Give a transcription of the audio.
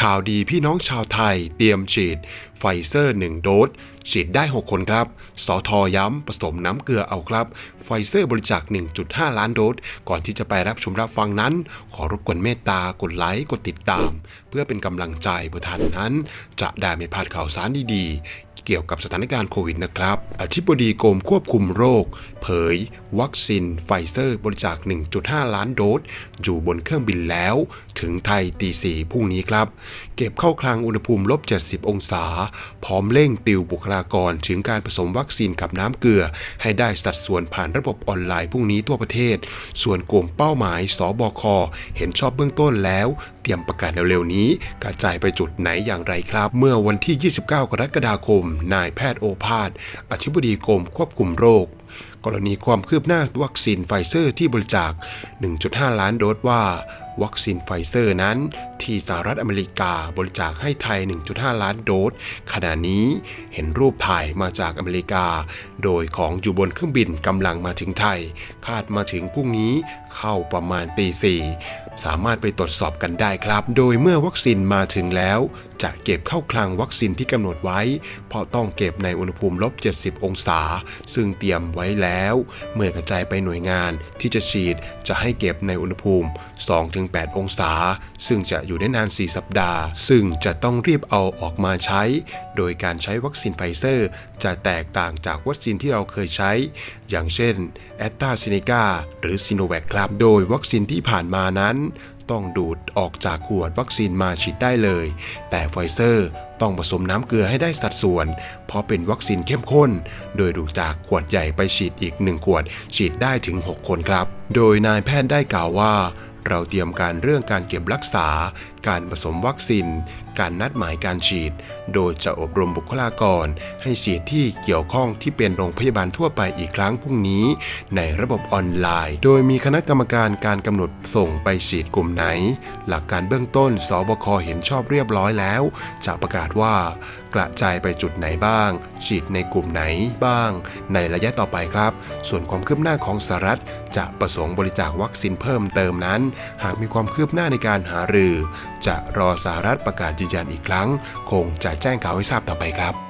ข่าวดีพี่น้องชาวไทยเตรียมฉีด ไฟเซอร์ 1 โดส ฉีดได้ 6 คนครับ สอทอย้ำ ผสมน้ำเกลือเอาครับ ไฟเซอร์บริจาค 1.5 ล้านโดส ก่อนที่จะไปรับชมรับฟังนั้น ขอรบกวนเมตตา กดไลค์ กดติดตาม เพื่อเป็นกำลังใจเพื่อท่านนั้น จะได้ไม่พลาดข่าวสารดีๆ เกี่ยวกับสถานการณ์โควิดนะครับ อธิบดีกรมควบคุมโรค เผย วัคซีนไฟเซอร์บริจาค 1.5 ล้านโดส อยู่บนเครื่องบินแล้ว ถึงไทยตีสี่พรุ่งนี้ครับ เก็บเข้าคลังอุณหภูมิลบ 70 องศา พร้อมเร่งติวบุคลากร ถึงการผสมวัคซีนกับน้ำเกลือ ให้ได้สัดส่วนผ่านระบบออนไลน์พรุ่งนี้ทั่วประเทศ ส่วนกลุ่มเป้าหมายสบคเห็นชอบเบื้องต้นแล้ว เตรียมประกาศเร็วๆนี้ กระจายไปจุดไหนอย่างไรครับ เมื่อวันที่ 29 กรกฎาคมนายแพทย์โอภาส อธิบดีกรมควบคุมโรค กรณีความคืบหน้าวัคซีนไฟเซอร์ที่บริจาค 1.5 ล้านโดสว่า วัคซีนไฟเซอร์นั้น ที่สหรัฐอเมริกาบริจาคให้ไทย 1.5 ล้านโดส ขณะนี้เห็นรูปถ่ายมาจากอเมริกา โดยของอยู่บนเครื่องบินกำลังมาถึงไทย คาดมาถึงพรุ่งนี้เข้าประมาณตีสี่สามารถไปตรวจสอบกันได้ครับ โดยเมื่อวัคซีนมาถึงแล้ว จะเก็บเข้าคลังวัคซีนที่กำหนดไว้ เพราะต้องเก็บในอุณหภูมิลบ 70 องศา ซึ่งเตรียมไว้แล้ว เมื่อกระจายไปหน่วยงานที่จะฉีดจะให้เก็บในอุณหภูมิ 2-8 องศา ซึ่งจะอยู่ได้นาน 4 สัปดาห์ ซึ่งจะต้องรีบเอาออกมาใช้ โดยการใช้วัคซีนไฟเซอร์ จะแตกต่างจากวัคซีนที่เราเคยใช้ อย่างเช่นแอตตาซิเนกาหรือซิโนแวคครับ โดยวัคซีนที่ผ่านมานั้น ต้องดูดออกจากขวดวัคซีนมาฉีดได้เลย แต่ไฟเซอร์ต้องผสมน้ำเกลือให้ได้สัดส่วน เพราะเป็นวัคซีนเข้มข้น โดยดูจากขวดใหญ่ไปฉีดอีก1ขวด ฉีดได้ถึง 6 คนครับ โดยนายแพทย์ได้กล่าวว่าเราเตรียมการเรื่องการเก็บรักษาการผสมวัคซีน การนัดหมายการฉีด โดยจะอบรมบุคลากร ให้ฉีดที่เกี่ยวข้องที่เป็นโรงพยาบาลทั่วไปอีกครั้งพรุ่งนี้ ในระบบออนไลน์ โดยมีคณะกรรมการการกำหนดส่งไปฉีดกลุ่มไหน หลักการเบื้องต้นสบคเห็นชอบเรียบร้อยแล้ว จะประกาศว่า กระจายไปจุดไหนบ้าง ฉีดในกลุ่มไหนบ้าง ในระยะต่อไปครับ ส่วนความคืบหน้าของสหรัฐจะประสงค์บริจาควัคซีนเพิ่มเติมนั้น หากมีความคืบหน้าในการหารือ จะรอสหรัฐประกาศยืนยันอีกครั้ง คงจะแจ้งข่าวให้ทราบต่อไปครับ